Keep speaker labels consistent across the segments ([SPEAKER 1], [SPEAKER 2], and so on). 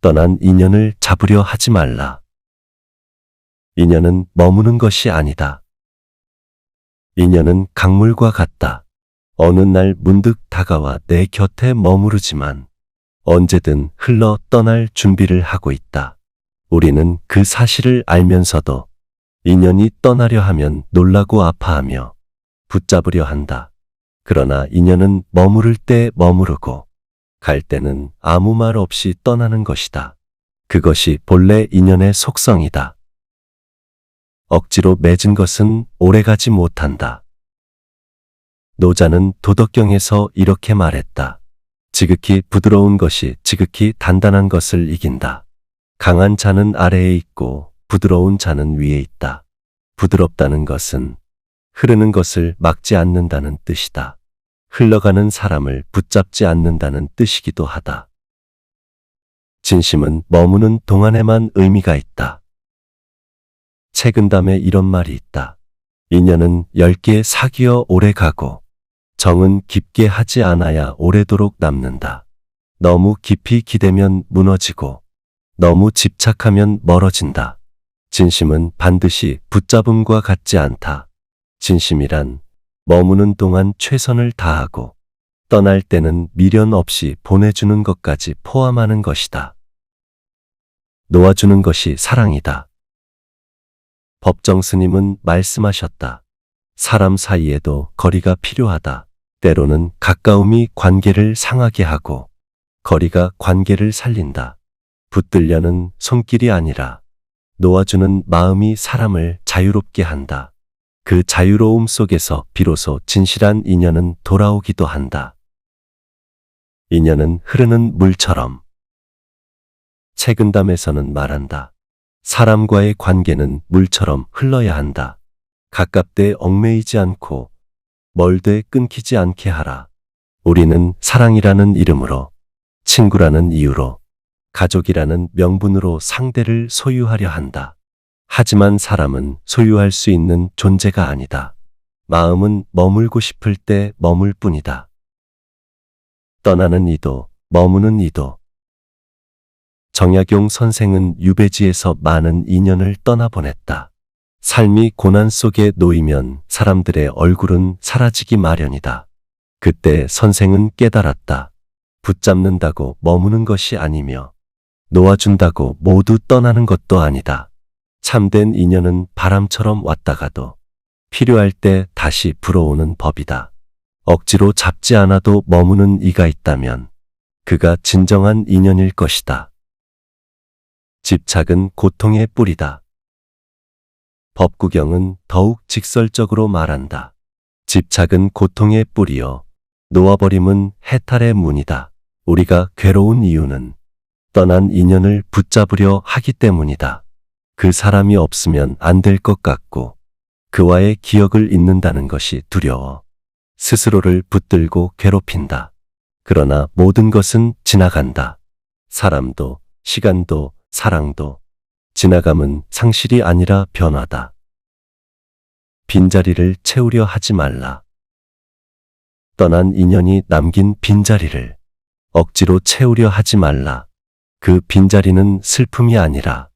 [SPEAKER 1] 떠난 인연을 잡으려 하지 말라. 인연은 머무는 것이 아니다. 인연은 강물과 같다. 어느 날 문득 다가와 내 곁에 머무르지만 언제든 흘러 떠날 준비를 하고 있다. 우리는 그 사실을 알면서도 인연이 떠나려 하면 놀라고 아파하며 붙잡으려 한다. 그러나 인연은 머무를 때 머무르고 갈 때는 아무 말 없이 떠나는 것이다. 그것이 본래 인연의 속성이다. 억지로 맺은 것은 오래가지 못한다. 노자는 도덕경에서 이렇게 말했다. 지극히 부드러운 것이 지극히 단단한 것을 이긴다. 강한 자는 아래에 있고 부드러운 자는 위에 있다. 부드럽다는 것은 흐르는 것을 막지 않는다는 뜻이다. 흘러가는 사람을 붙잡지 않는다는 뜻이기도 하다. 진심은 머무는 동안에만 의미가 있다. 책은담에 이런 말이 있다. 인연은 열개 사귀어 오래 가고 정은 깊게 하지 않아야 오래도록 남는다. 너무 깊이 기대면 무너지고 너무 집착하면 멀어진다. 진심은 반드시 붙잡음과 같지 않다. 진심이란 머무는 동안 최선을 다하고 떠날 때는 미련 없이 보내주는 것까지 포함하는 것이다. 놓아주는 것이 사랑이다. 법정 스님은 말씀하셨다. 사람 사이에도 거리가 필요하다. 때로는 가까움이 관계를 상하게 하고 거리가 관계를 살린다. 붙들려는 손길이 아니라 놓아주는 마음이 사람을 자유롭게 한다. 그 자유로움 속에서 비로소 진실한 인연은 돌아오기도 한다. 인연은 흐르는 물처럼. 책은담에서는 말한다. 사람과의 관계는 물처럼 흘러야 한다. 가깝되 얽매이지 않고 멀되 끊기지 않게 하라. 우리는 사랑이라는 이름으로, 친구라는 이유로, 가족이라는 명분으로 상대를 소유하려 한다. 하지만 사람은 소유할 수 있는 존재가 아니다. 마음은 머물고 싶을 때 머물 뿐이다. 떠나는 이도, 머무는 이도. 정약용 선생은 유배지에서 많은 인연을 떠나보냈다. 삶이 고난 속에 놓이면 사람들의 얼굴은 사라지기 마련이다. 그때 선생은 깨달았다. 붙잡는다고 머무는 것이 아니며 놓아준다고 모두 떠나는 것도 아니다. 참된 인연은 바람처럼 왔다 가도 필요할 때 다시 불어오는 법이다. 억지로 잡지 않아도 머무는 이가 있다면 그가 진정한 인연일 것이다. 집착은 고통의 뿌리다. 법구경은 더욱 직설적으로 말한다. 집착은 고통의 뿌리요. 놓아버림은 해탈의 문이다. 우리가 괴로운 이유는 떠난 인연을 붙잡으려 하기 때문이다. 그 사람이 없으면 안 될 것 같고 그와의 기억을 잊는다는 것이 두려워 스스로를 붙들고 괴롭힌다. 그러나 모든 것은 지나간다. 사람도, 시간도, 사랑도, 지나감은 상실이 아니라 변화다. 빈자리를 채우려 하지 말라. 떠난 인연이 남긴 빈자리를 억지로 채우려 하지 말라. 그 빈자리는 슬픔이 아니라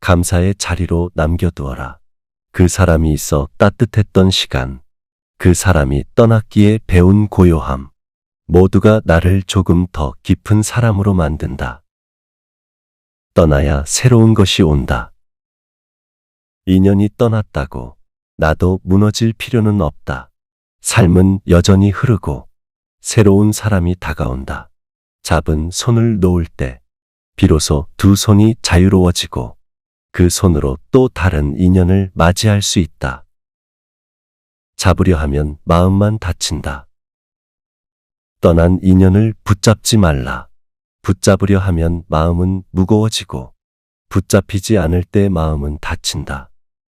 [SPEAKER 1] 감사의 자리로 남겨두어라. 그 사람이 있어 따뜻했던 시간, 그 사람이 떠났기에 배운 고요함, 모두가 나를 조금 더 깊은 사람으로 만든다. 떠나야 새로운 것이 온다. 인연이 떠났다고 나도 무너질 필요는 없다. 삶은 여전히 흐르고 새로운 사람이 다가온다. 잡은 손을 놓을 때 비로소 두 손이 자유로워지고 그 손으로 또 다른 인연을 맞이할 수 있다. 잡으려 하면 마음만 다친다. 떠난 인연을 붙잡지 말라. 붙잡으려 하면 마음은 무거워지고 붙잡히지 않을 때 마음은 다친다.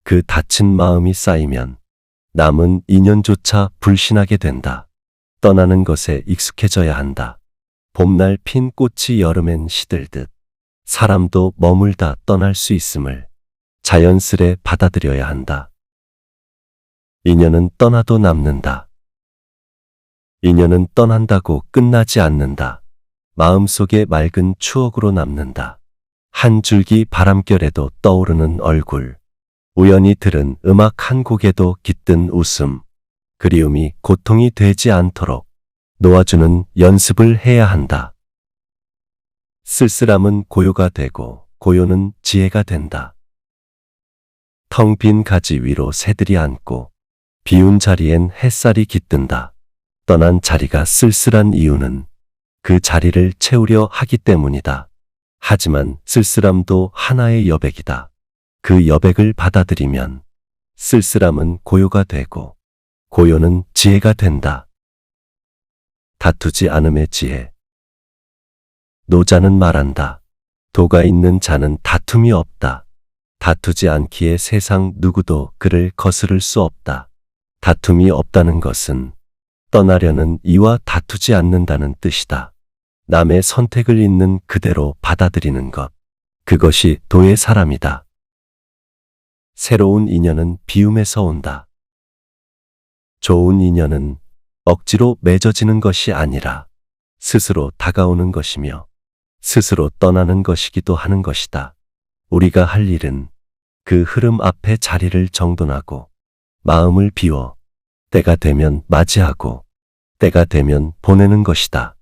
[SPEAKER 1] 그 다친 마음이 쌓이면 남은 인연조차 불신하게 된다. 떠나는 것에 익숙해져야 한다. 봄날 핀 꽃이 여름엔 시들듯 사람도 머물다 떠날 수 있음을 자연스레 받아들여야 한다. 인연은 떠나도 남는다. 인연은 떠난다고 끝나지 않는다. 마음속에 맑은 추억으로 남는다. 한 줄기 바람결에도 떠오르는 얼굴. 우연히 들은 음악 한 곡에도 깃든 웃음. 그리움이 고통이 되지 않도록 놓아주는 연습을 해야 한다. 쓸쓸함은 고요가 되고 고요는 지혜가 된다. 텅 빈 가지 위로 새들이 앉고 비운 자리엔 햇살이 깃든다. 떠난 자리가 쓸쓸한 이유는 그 자리를 채우려 하기 때문이다. 하지만 쓸쓸함도 하나의 여백이다. 그 여백을 받아들이면 쓸쓸함은 고요가 되고 고요는 지혜가 된다. 다투지 않음의 지혜. 노자는 말한다. 도가 있는 자는 다툼이 없다. 다투지 않기에 세상 누구도 그를 거스를 수 없다. 다툼이 없다는 것은 떠나려는 이와 다투지 않는다는 뜻이다. 남의 선택을 있는 그대로 받아들이는 것. 그것이 도의 사람이다. 새로운 인연은 비움에서 온다. 좋은 인연은 억지로 맺어지는 것이 아니라 스스로 다가오는 것이며 스스로 떠나는 것이기도 하는 것이다. 우리가 할 일은 그 흐름 앞에 자리를 정돈하고 마음을 비워 때가 되면 맞이하고 때가 되면 보내는 것이다.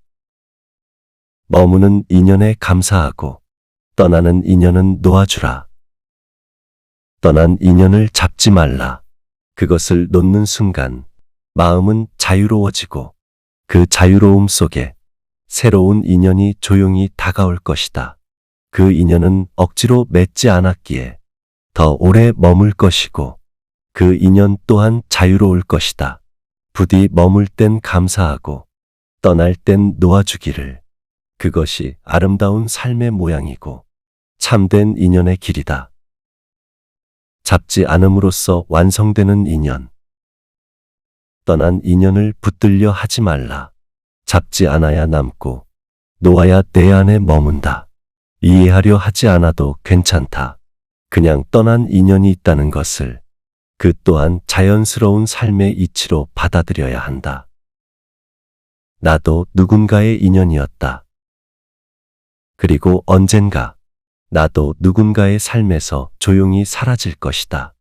[SPEAKER 1] 머무는 인연에 감사하고 떠나는 인연은 놓아주라. 떠난 인연을 잡지 말라. 그것을 놓는 순간 마음은 자유로워지고 그 자유로움 속에 새로운 인연이 조용히 다가올 것이다. 그 인연은 억지로 맺지 않았기에 더 오래 머물 것이고 그 인연 또한 자유로울 것이다. 부디 머물 땐 감사하고 떠날 땐 놓아주기를. 그것이 아름다운 삶의 모양이고 참된 인연의 길이다. 잡지 않음으로써 완성되는 인연. 떠난 인연을 붙들려 하지 말라. 잡지 않아야 남고 놓아야 내 안에 머문다. 이해하려 하지 않아도 괜찮다. 그냥 떠난 인연이 있다는 것을 그 또한 자연스러운 삶의 이치로 받아들여야 한다. 나도 누군가의 인연이었다. 그리고 언젠가 나도 누군가의 삶에서 조용히 사라질 것이다.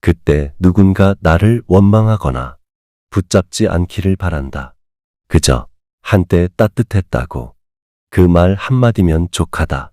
[SPEAKER 1] 그때 누군가 나를 원망하거나 붙잡지 않기를 바란다. 그저 한때 따뜻했다고 그 말 한마디면 족하다.